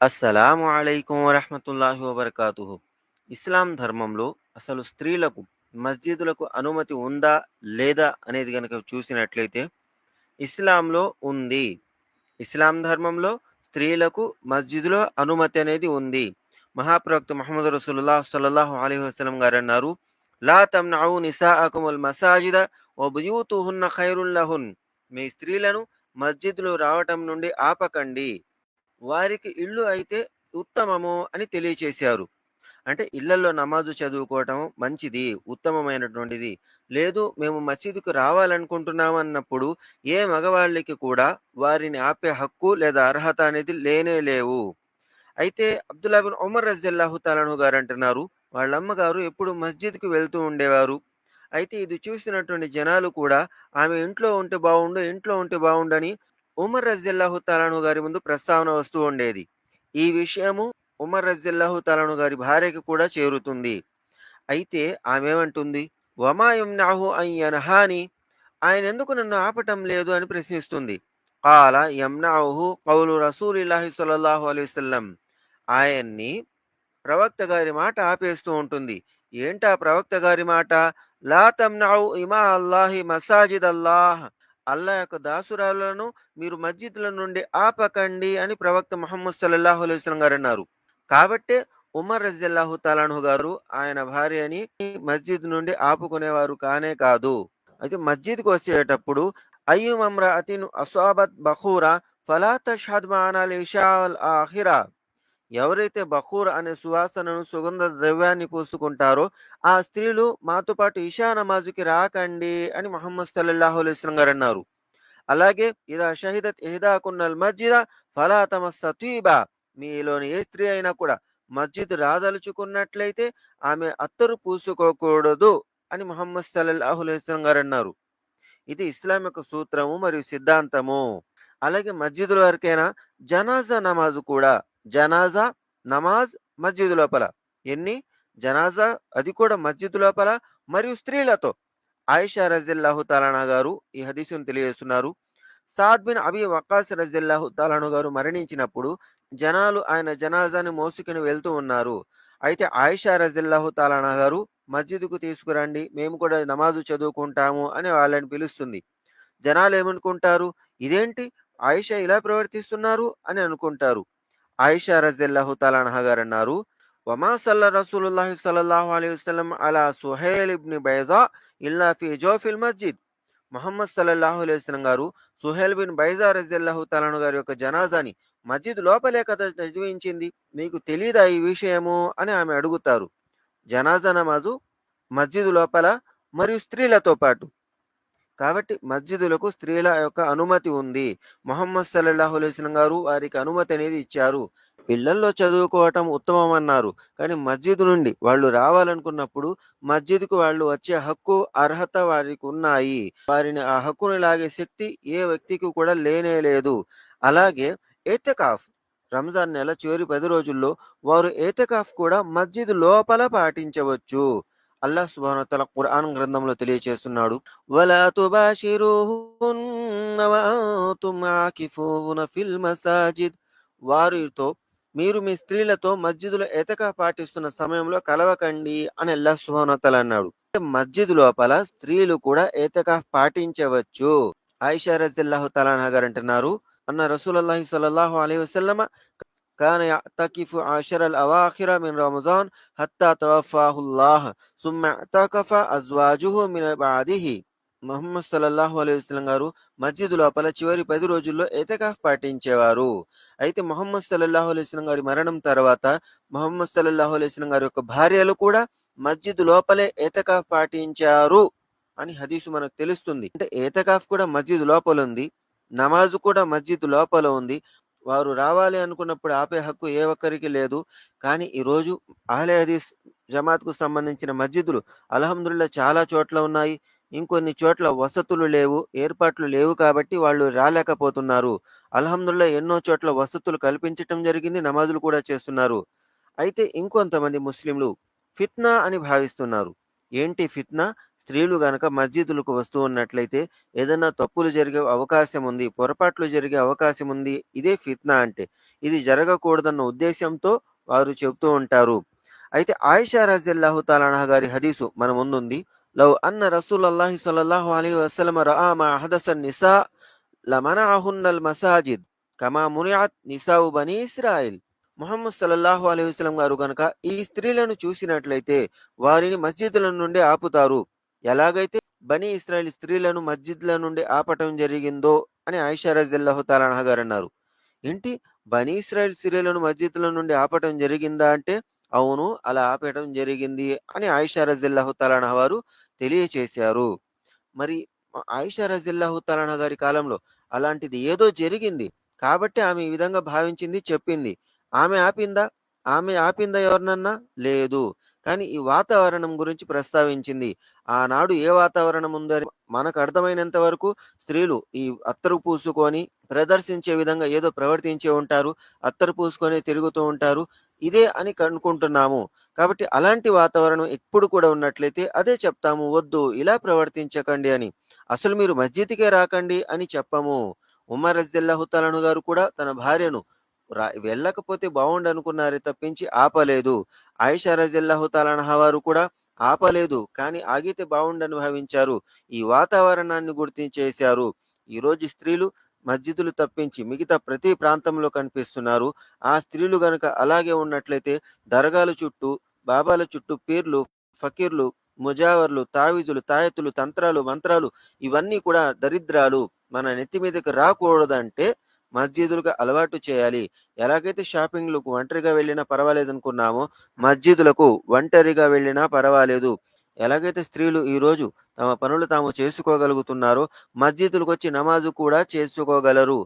అస్సలాము అయికం వరహమతుల్లాహి వబర్కాతు ఇస్లాం ధర్మంలో అసలు స్త్రీలకు మస్జిదులకు అనుమతి ఉందా లేదా అనేది కనుక చూసినట్లయితే ఇస్లాంలో ఉంది. ఇస్లాం ధర్మంలో స్త్రీలకు మస్జిదులో అనుమతి అనేది ఉంది. మహాప్రవక్త మహమ్మద్ రసూలుల్లా సల్లల్లాహు అలీ వసలం గారు అన్నారు లా తమ్నావు నిసా అకుముల్ మసాజిద వబుయూతుహున్న ఖైరుల్లహున్ మీ స్త్రీలను మస్జిద్లో రావటం నుండి ఆపకండి. వారికి ఇల్లు అయితే ఉత్తమము అని తెలియచేశారు. అంటే ఇళ్ళలో నమాజు చదువుకోవటం మంచిది ఉత్తమమైనటువంటిది. లేదు మేము మసీదుకు రావాలనుకుంటున్నాము అన్నప్పుడు ఏ మగవాళ్ళకి కూడా వారిని ఆపే హక్కు లేదా అర్హత అనేది లేనే లేవు. అయితే అబ్దుల్లాబిన్ ఉమర్ రజల్లాహు తాలను గారు అంటున్నారు వాళ్ళ అమ్మగారు ఎప్పుడు మస్జిద్కి వెళ్తూ ఉండేవారు. అయితే ఇది చూసినటువంటి జనాలు కూడా ఆమె ఇంట్లో ఉంటే బాగుండు ఇంట్లో ఉంటే బాగుండని ఉమర్ రజిల్లాహు తాలాను గారి ముందు ప్రస్తావన వస్తూ ఉండేది. ఈ విషయము ఉమర్ రజిల్లాహు తాలాను గారి భార్యకి కూడా చేరుతుంది. అయితే ఆమెమంటుంది? వమాయుమ్నాహు అయ్యనహాని ఆయన ఎందుకు నన్ను ఆపటం లేదు అని ప్రశ్నిస్తుంది. కాల యమ్నాహు కౌలు రసూలిల్లాహి సల్లల్లాహు అలైహి వసల్లం ఆయన్ని ప్రవక్త గారి మాట ఆపేస్తూ ఉంటుంది. ఏంటా ప్రవక్త గారి మాట? లా తమ్నావు ఇమా అల్లాహి మసాజిద్ అల్లాహ్ అల్లా యొక్క దాసురాలను మీరు మస్జిద్ల నుండి ఆపకండి అని ప్రవక్త మహమ్మద్ సల్లాహు అలైస్లం గారు అన్నారు. కాబట్టే ఉమర్ రజల్లాహు తాలాను గారు ఆయన భార్యని మస్జిద్ నుండి ఆపుకునేవారు కానే కాదు. అయితే మస్జిద్కి వచ్చేటప్పుడు అయ్యు అతిను అసాబత్ బఖూరా ఫలా తషహద్ మానాల్ ఇషాల్ ఆహిరా ఎవరైతే బఖూర్ అనే సువాసనను సుగంధ ద్రవ్యాన్ని పూసుకుంటారో ఆ స్త్రీలు మాతో పాటు ఇషా నమాజుకి రాకండి అని మహమ్మద్ సల్లల్లాహు అలైస్లం గారు అన్నారు. అలాగే ఇదా షహిదత్ ఎహదాకున్నల్ మస్జిద ఫలా తమ సతీబా మీలోని ఏ స్త్రీ అయినా కూడా మస్జిద్ రాదలుచుకున్నట్లయితే ఆమె అత్తరు పూసుకోకూడదు అని మహమ్మద్ సల్లల్లాహు అలైస్లం గారు అన్నారు. ఇది ఇస్లాం యొక్క సూత్రము మరియు సిద్ధాంతము. అలాగే మస్జిదుల వరకైనా జనాజా నమాజు కూడా జనాజా నమాజ్ మస్జిద్ లోపల. ఎన్ని? జనాజా అది కూడా మస్జిద్ లోపల మరియు స్త్రీలతో. ఆయిషా రజిల్లాహు తాలానా గారు ఈ హదీసును తెలియజేస్తున్నారు. సాద్ బిన్ అబీ వకాస్ రజిల్లాహు తాలాను గారు మరణించినప్పుడు జనాలు ఆయన జనాజాని మోసుకుని వెళ్తూ ఉన్నారు. అయితే ఆయిషా రజిల్లాహు తాలానా గారు మస్జిద్కు తీసుకురండి మేము కూడా నమాజు చదువుకుంటాము అని వాళ్ళని పిలుస్తుంది. జనాలు ఏమనుకుంటారు? ఇదేంటి? ఆయిషా ఇలా ప్రవర్తిస్తున్నారు అని అనుకుంటారు. ఆయిషా రజల్లాహు తాలానహ గారు అన్నారు వమా సల్ల రసూలుల్లాహి సల్లల్లాహు అలైహి వసల్లం అలా సుహైల్ ఇబ్ని బైజా ఇల్లా ఫీ జోఫిల్ మస్జిద్. మహమ్మద్ సల్లల్లాహు అలైహి వసల్లం గారు సుహైల్ బిన్ బైజా రజల్లాహు తలాను గారి యొక్క జనాజాని మస్జిద్ లోపలే కథ చదివించింది మీకు తెలీదా ఈ విషయము? అని ఆమె అడుగుతారు. జనాజా నమాజు మస్జిద్ లోపల మరియు స్త్రీలతో పాటు. కాబట్టి మస్జిదులకు స్త్రీల యొక్క అనుమతి ఉంది. మొహమ్మద్ సల్లల్లాహు అలైస్లం గారు వారికి అనుమతి అనేది ఇచ్చారు. ఇళ్ళల్లో చదువుకోవటం ఉత్తమం అన్నారు కానీ మస్జిద్ నుండి వాళ్ళు రావాలనుకున్నప్పుడు మస్జిద్కు వాళ్ళు వచ్చే హక్కు అర్హత వారికి ఉన్నాయి. వారిని ఆ హక్కును లాగే శక్తి ఏ వ్యక్తికి కూడా లేనే లేదు. అలాగే ఏతకాఫ్ రంజాన్ నెల చివరి పది రోజుల్లో వారు ఏతకాఫ్ కూడా మస్జిద్ లోపల పాటించవచ్చు. అల్లాహ్ సుబ్హానహు వతఆలా ఖురాన్ గ్రంథంలో తెలియజేస్తున్నాడు వలా తుబాషిరుహున్న ఫిల్ మసాజిద్ వారితో మీరు మీ స్త్రీలతో మస్జిదులో ఎతక పాటిస్తున్న సమయంలో కలవకండి అని అల్లాహ్ సుబ్హానహు అన్నాడు. మస్జిద్ లోపల స్త్రీలు కూడా ఏతక పాటించవచ్చు. ఆయిషా రజిల్లాహు తలానా గారు అంటున్నారు. అన్న రసూలుల్లాహి సల్లల్లాహు అలైహి వసల్లమ كان يعتكف عشر الأواخر من رمضان حتى توفاه الله ثم اعتكف أزواجه من بعده మొహమ్మద్ సల్లల్లాహు అలైహి వసల్లం గారు మస్జిద్ లోపల చివరి పది రోజుల్లో ఏతకాఫ్ పాటించేవారు అయితే మొహమ్మద్ సల్లల్లాహు అలైహి వసల్లం గారి మరణం తర్వాత మొహమ్మద్ సల్లల్లాహు అలైహి వసల్లం గారి యొక్క భార్యలు కూడా మస్జిద్ లోపలే ఏతకాఫ్ పాటించారు అని హదీసు మనకు తెలుస్తుంది అంటే ఏతకాఫ్ కూడా మస్జిద్ లోపల ఉంది నమాజు కూడా మస్జిద్ లోపల ఉంది వారు రావాలి అనుకున్నప్పుడు ఆపే హక్కు ఏ ఒక్కరికి లేదు. కానీ ఈరోజు అహ్లే హదీస్ జమాత్కు సంబంధించిన మస్జిదులు అల్హమ్దుల్లా చాలా చోట్ల ఉన్నాయి. ఇంకొన్ని చోట్ల వసతులు లేవు ఏర్పాట్లు లేవు కాబట్టి వాళ్ళు రాలేకపోతున్నారు. అల్హమ్దుల్లా ఎన్నో చోట్ల వసతులు కల్పించటం జరిగింది నమాజులు కూడా చేస్తున్నారు. అయితే ఇంకొంతమంది ముస్లింలు ఫిత్నా అని భావిస్తున్నారు. ఏంటి ఫిత్నా? స్త్రీలు గనక మస్జిదులకు వస్తూ ఉన్నట్లయితే ఏదైనా తప్పులు జరిగే అవకాశం ఉంది. పొరపాట్లు జరిగే అవకాశం ఉంది. ఇదే ఫిత్నా అంటే. ఇది జరగకూడదన్న ఉద్దేశంతో వారు చెప్తూ ఉంటారు. అయితే ఆయిషా రజియల్లాహు తాలా గారి హదీసు మన ముందుంది. లవ్ అన్న రసూల్ అల్లాహి అలైహి అలీ రఆ మా హదసన్ నిసా లమనఅహున్నల్ మసాజిద్ కమా మునియాత్ నిసావు బనీ ఇస్రాయిల్. ముహమ్మద్ సల్లల్లాహు అలైహి వసలం గారు గనక ఈ స్త్రీలను చూసినట్లయితే వారిని మస్జిదుల నుండి ఆపుతారు. ఎలాగైతే బనీ ఇస్రాయిల్ స్త్రీలను మస్జిద్‌ల నుండి ఆపటం జరిగిందో అని ఆయిషా రజియల్లాహు తాలా గారు అన్నారు ఏంటి బనీ ఇస్రాయిల్ స్త్రీలను మస్జిద్‌ల నుండి ఆపటం జరిగిందా అంటే అవును. అలా ఆపేయడం జరిగింది అని ఆయిషా రజియల్లాహు తాలా వారు తెలియచేశారు. మరి ఆయిషా రజియల్లాహు గారి కాలంలో అలాంటిది ఏదో జరిగింది. కాబట్టి ఆమె ఈ విధంగా భావించింది, చెప్పింది. ఆమె ఆపిందా? ఆమె ఆపిందా ఎవరినన్నా? లేదు. కానీ ఈ వాతావరణం గురించి ప్రస్తావించింది. ఆనాడు ఏ వాతావరణం ఉందని మనకు అర్థమైనంత వరకు స్త్రీలు ఈ అత్తరు పూసుకొని ప్రదర్శించే విధంగా ఏదో ప్రవర్తించే ఉంటారు. అత్తరు పూసుకొని తిరుగుతూ ఉంటారు. ఇదే అని కనుక్కుంటున్నాము. కాబట్టి అలాంటి వాతావరణం ఎప్పుడు కూడా ఉన్నట్లయితే అదే చెప్తాము. వద్దు ఇలా ప్రవర్తించకండి అని. అసలు మీరు మస్జిద్‌కే రాకండి అని చెప్పము. ఉమర్ రజిల్లాహుతాలను గారు కూడా తన భార్యను రా వెళ్ళకపోతే బావుండనుకున్నారే తప్పించి ఆపలేదు. ఆయిషా రజియల్లాహు తాలా వారు కూడా ఆపలేదు. కానీ ఆగితే బాగుండని భావించారు. ఈ వాతావరణాన్ని గుర్తించేశారు. ఈరోజు స్త్రీలు మస్జిదులు తప్పించి మిగతా ప్రతి ప్రాంతంలో కనిపిస్తున్నారు. ఆ స్త్రీలు గనక అలాగే ఉన్నట్లయితే దర్గాల చుట్టూ, బాబాల చుట్టూ పీర్లు, ఫకీర్లు, ముజావర్లు, తావిజులు తాయెత్తులు, తంత్రాలు, మంత్రాలు ఇవన్నీ కూడా దరిద్రాలు మన నెత్తి మీదకి రాకూడదంటే మస్జిదులకు అలవాటు చేయాలి. ఎలాగైతే షాపింగ్‌లకు ఒంటరిగా వెళ్ళినా పర్వాలేదనుకున్నామో, మస్జిదులకు ఒంటరిగా వెళ్ళినా పర్వాలేదు. ఎలాగైతే స్త్రీలు ఈరోజు తమ పనులు తాము చేసుకోగలుగుతున్నారో, మస్జిదులకొచ్చి నమాజు కూడా చేసుకోగలరు.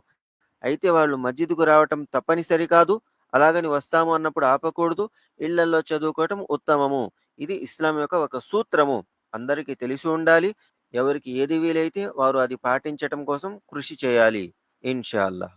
అయితే వాళ్ళు మస్జిద్‌కు రావటం తప్పనిసరి కాదు. అలాగని వస్తాము అన్నప్పుడు ఆపకూడదు. ఇళ్ళలో చదువుకోవటం ఉత్తమము. ఇది ఇస్లాం యొక్క ఒక సూత్రము. అందరికీ తెలిసి ఉండాలి. ఎవరికి ఏది వీలైతే వారు అది పాటించటం కోసం కృషి చేయాలి. ఇన్షా అల్లాహ్.